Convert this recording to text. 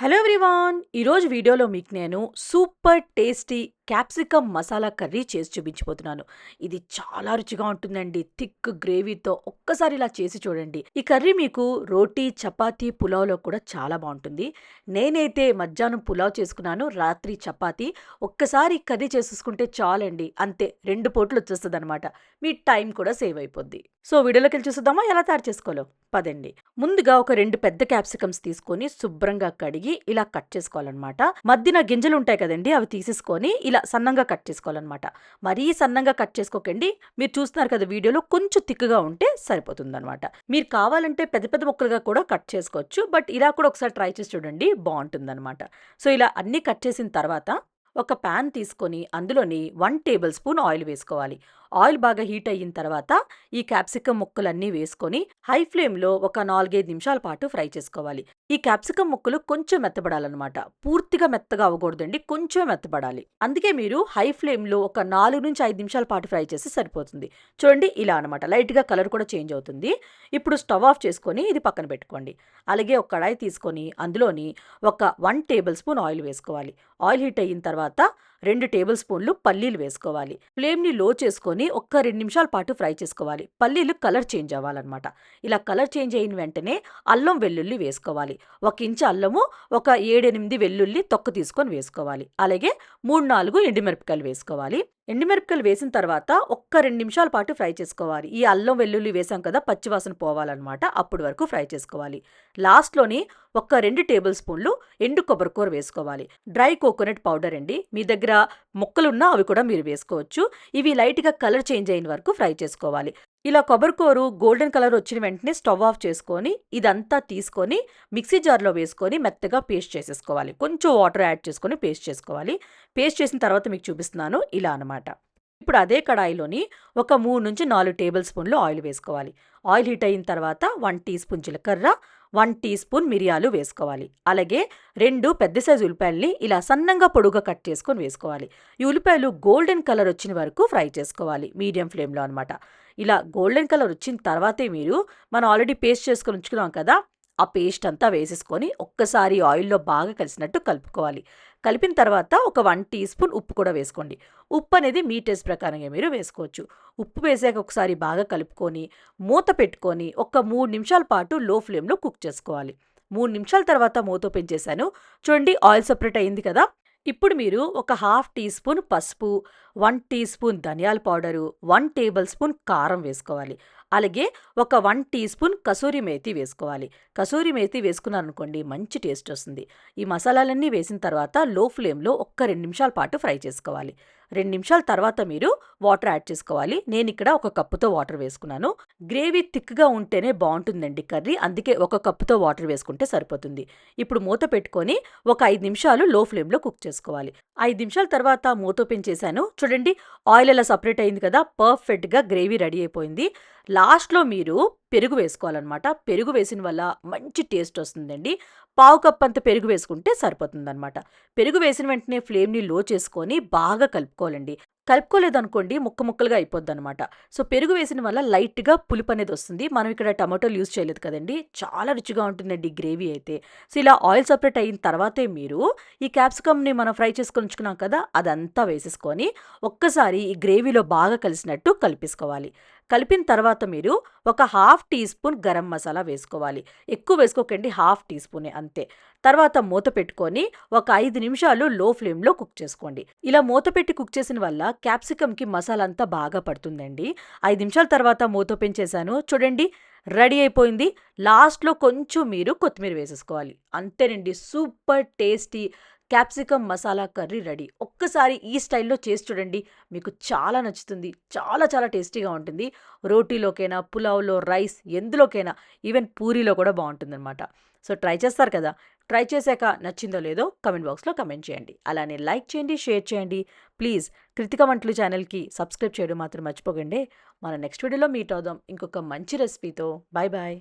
Hello everyone ఈరోజు వీడియోలో మీకు నేను super tasty capsicum masala curry చేసి చూపించబోతున్నాను. ఇది చాలా రుచిగా ఉంటుందండి. థిక్ గ్రేవీతో ఒక్కసారి ఇలా చేసి చూడండి. ఈ కర్రీ మీకు రోటీ చపాతీ పులావ్లో కూడా చాలా బాగుంటుంది. నేనైతే మధ్యాహ్నం పులావ్ చేసుకున్నాను రాత్రి చపాతీ. ఒక్కసారి కర్రీ చేసేసుకుంటే చాలండి. అంతే రెండు పోట్లు వచ్చేస్తుంది అనమాట మీ టైం కూడా సేవ్ అయిపోద్ది. సో వీడియోలోకి వెళ్ళి చూసుదామా ఎలా తయారు చేసుకోవాలో? పదండి. ముందుగా ఒక రెండు పెద్ద క్యాప్సికమ్స్ తీసుకొని శుభ్రంగా కడిగి ఇలా కట్ చేసుకోవాలన్నమాట. మధ్యన గింజలు ఉంటాయి కదండి అవి తీసేసుకొని ఇలా సన్నంగా కట్ చేసుకోవాలన్నమాట. మరీ సన్నంగా కట్ చేసుకోకండి. మీరు చూస్తున్నారు కదా వీడియోలో కొంచెం తిక్కుగా ఉంటే సరిపోతుందన్నమాట. మీరు కావాలంటే పెద్ద పెద్ద ముక్కలుగా కూడా కట్ చేసుకోవచ్చు. బట్ ఇలా కూడా ఒకసారి ట్రై చేసి చూడండి బాగుంటుందన్నమాట. సో ఇలా అన్నీ కట్ చేసిన తర్వాత ఒక ప్యాన్ తీసుకొని అందులోని వన్ టేబుల్ స్పూన్ ఆయిల్ వేసుకోవాలి. ఆయిల్ బాగా హీట్ అయిన తర్వాత ఈ క్యాప్సికమ్ ముక్కలన్నీ వేసుకొని హై ఫ్లేమ్లో ఒక నాలుగైదు నిమిషాల పాటు ఫ్రై చేసుకోవాలి. ఈ క్యాప్సికమ్ ముక్కలు కొంచెం మెత్తబడాలన్నమాట. పూర్తిగా మెత్తగా అవ్వకూడదండి కొంచెం మెత్తబడాలి. అందుకే మీరు హై ఫ్లేమ్లో ఒక నాలుగు నుంచి ఐదు నిమిషాల పాటు ఫ్రై చేస్తే సరిపోతుంది. చూడండి ఇలా అనమాట లైట్గా కలర్ కూడా చేంజ్ అవుతుంది. ఇప్పుడు స్టవ్ ఆఫ్ చేసుకొని ఇది పక్కన పెట్టుకోండి. అలాగే ఒక కడాయి తీసుకొని అందులోని ఒక వన్ టేబుల్ స్పూన్ ఆయిల్ వేసుకోవాలి. ఆయిల్ హీట్ అయిన తర్వాత రెండు టేబుల్ స్పూన్లు పల్లీలు వేసుకోవాలి. ఫ్లేమ్ని లో చేసుకొని ఒక్క రెండు నిమిషాల పాటు ఫ్రై చేసుకోవాలి. పల్లీలు కలర్ చేంజ్ అవ్వాలన్నమాట. ఇలా కలర్ చేంజ్ అయిన వెంటనే అల్లం వెల్లుల్లి వేసుకోవాలి. ఒక ఇంచు అల్లము ఒక ఏడెనిమిది వెల్లుల్లి తొక్క తీసుకొని వేసుకోవాలి. అలాగే మూడు నాలుగు ఎండుమిరపకాయలు వేసుకోవాలి. ఎండుమిరపకాయలు వేసిన తర్వాత ఒక్క రెండు నిమిషాల పాటు ఫ్రై చేసుకోవాలి. ఈ అల్లం వెల్లుల్లి వేసాం కదా పచ్చివాసన పోవాలన్నమాట. అప్పటి వరకు ఫ్రై చేసుకోవాలి. లాస్ట్లోని ఒక్క రెండు టేబుల్ స్పూన్లు ఎండు కొబ్బరికూర వేసుకోవాలి. డ్రై కోకోనట్ పౌడర్ అండి. మీ దగ్గర ముక్కలున్నా అవి కూడా మీరు వేసుకోవచ్చు. ఇవి లైట్గా కలర్ చేంజ్ అయిన వరకు ఫ్రై చేసుకోవాలి. ఇలా కొబ్బరికూరు గోల్డెన్ కలర్ వచ్చిన వెంటనే స్టవ్ ఆఫ్ చేసుకొని ఇదంతా తీసుకొని మిక్సీ జార్లో వేసుకొని మెత్తగా పేస్ట్ చేసేసుకోవాలి. కొంచెం వాటర్ యాడ్ చేసుకొని పేస్ట్ చేసుకోవాలి. పేస్ట్ చేసిన తర్వాత మీకు చూపిస్తున్నాను ఇలా అనమాట ఇప్పుడు అదే కడాయిలోని ఒక మూడు నుంచి నాలుగు టేబుల్ స్పూన్లు ఆయిల్ వేసుకోవాలి. ఆయిల్ హీట్ అయిన తర్వాత వన్ టీ స్పూన్ జీలకర్ర వన్ టీ స్పూన్ మిరియాలు వేసుకోవాలి. అలాగే రెండు పెద్ద సైజు ఉల్లిపాయల్ని ఇలా సన్నంగా పొడుగా కట్ చేసుకొని వేసుకోవాలి. ఈ ఉల్లిపాయలు గోల్డెన్ కలర్ వచ్చిన వరకు ఫ్రై చేసుకోవాలి మీడియం ఫ్లేమ్లో అనమాట ఇలా గోల్డెన్ కలర్ వచ్చిన తర్వాతే మీరు మనం ఆల్రెడీ పేస్ట్ చేసుకొని ఉంచుకున్నాం కదా ఆ పేస్ట్ అంతా వేసేసుకొని ఒక్కసారి ఆయిల్లో బాగా కలిసినట్టు కలుపుకోవాలి. కలిపిన తర్వాత ఒక వన్ టీ స్పూన్ ఉప్పు కూడా వేసుకోండి. ఉప్పు అనేది మీ టేస్ట్ ప్రకారంగా మీరు వేసుకోవచ్చు. ఉప్పు వేసాక ఒకసారి బాగా కలుపుకొని మూత పెట్టుకొని ఒక మూడు నిమిషాల పాటు లో ఫ్లేమ్లో కుక్ చేసుకోవాలి. మూడు నిమిషాల తర్వాత మూత ఓపెన్ చేశాను. చూడండి ఆయిల్ సపరేట్ అయింది కదా! ఇప్పుడు మీరు ఒక హాఫ్ టీ స్పూన్ పసుపు వన్ టీ స్పూన్ ధనియాల పౌడరు వన్ టేబుల్ స్పూన్ కారం వేసుకోవాలి. అలాగే ఒక వన్ టీ స్పూన్ కసూరి మేతి వేసుకోవాలి. కసూరి మేతి వేసుకున్నారనుకోండి మంచి టేస్ట్ వస్తుంది. ఈ మసాలాలన్నీ వేసిన తర్వాత లో ఫ్లేమ్లో ఒక్క రెండు నిమిషాల పాటు ఫ్రై చేసుకోవాలి. రెండు నిమిషాల తర్వాత మీరు వాటర్ యాడ్ చేసుకోవాలి. నేను ఇక్కడ ఒక కప్పుతో వాటర్ వేసుకున్నాను. గ్రేవీ థిక్గా ఉంటేనే బాగుంటుందండి కర్రీ. అందుకే ఒక కప్పుతో వాటర్ వేసుకుంటే సరిపోతుంది. ఇప్పుడు మూత పెట్టుకొని ఒక ఐదు నిమిషాలు లో ఫ్లేమ్లో కుక్ చేసుకోవాలి. ఐదు నిమిషాల తర్వాత మూత ఓపెన్ చేశాను. చూడండి ఆయిల్ ఎలా సపరేట్ అయింది కదా పర్ఫెక్ట్గా గ్రేవీ రెడీ అయిపోయింది. లాస్ట్లో మీరు పెరుగు వేసుకోవాలన్నమాట. పెరుగు వేసిన వల్ల మంచి టేస్ట్ వస్తుందండి. పావు కప్ అంత పెరుగు వేసుకుంటే సరిపోతుందన్నమాట. పెరుగు వేసిన వెంటనే ఫ్లేమ్ని లో చేసుకొని బాగా కలుపుకోవాలండి. కలుపుకోలేదనుకోండి ముక్క ముక్కలుగా అయిపోద్ది అనమాట సో పెరుగు వేసిన వల్ల లైట్గా పులుపు అనేది వస్తుంది. మనం ఇక్కడ టమాటోలు యూజ్ చేయలేదు కదండి. చాలా రుచిగా ఉంటుందండి గ్రేవీ అయితే. సో ఇలా ఆయిల్ సపరేట్ అయిన తర్వాతే మీరు ఈ క్యాప్సికమ్ని మనం ఫ్రై చేసుకొని ఉంచుకున్నాం కదా అదంతా వేసేసుకొని ఒక్కసారి ఈ గ్రేవీలో బాగా కలిసినట్టు కలిపేసుకోవాలి. కలిపిన తర్వాత మీరు ఒక half teaspoon garam masala వేసుకోవాలి. ఎక్కువ వేసుకోకండి హాఫ్ టీ స్పూనే అంతే. తర్వాత మూత పెట్టుకొని ఒక ఐదు నిమిషాలు లో ఫ్లేమ్లో కుక్ చేసుకోండి. ఇలా మూత పెట్టి కుక్ చేసిన వల్ల క్యాప్సికమ్కి మసాలా అంతా బాగా పడుతుందండి. ఐదు నిమిషాల తర్వాత మూత ఓపెన్ చేశాను చూడండి రెడీ అయిపోయింది. లాస్ట్లో కొంచెం మీరు కొత్తిమీర వేసేసుకోవాలి. అంతేనండి super tasty capsicum masala curry ready. ఒక్కసారి ఈ స్టైల్లో చేసి చూడండి. మీకు చాలా నచ్చుతుంది. చాలా చాలా టేస్టీగా ఉంటుంది. రోటీలోకైనా పులావ్లో రైస్ ఎందులోకైనా ఈవెన్ పూరీలో కూడా బాగుంటుందన్నమాట. సో ట్రై చేస్తారు కదా? ట్రై చేశాక నచ్చిందో లేదో కమెంట్ బాక్స్లో కమెంట్ చేయండి. అలానే లైక్ చేయండి షేర్ చేయండి. ప్లీజ్ కృతిక వంటలు ఛానల్కి సబ్స్క్రైబ్ చేయడం మాత్రం మర్చిపోకండి. మన నెక్స్ట్ వీడియోలో మీట్ అవుదాం. ఇంకొక మంచి రెసిపీతో. Bye bye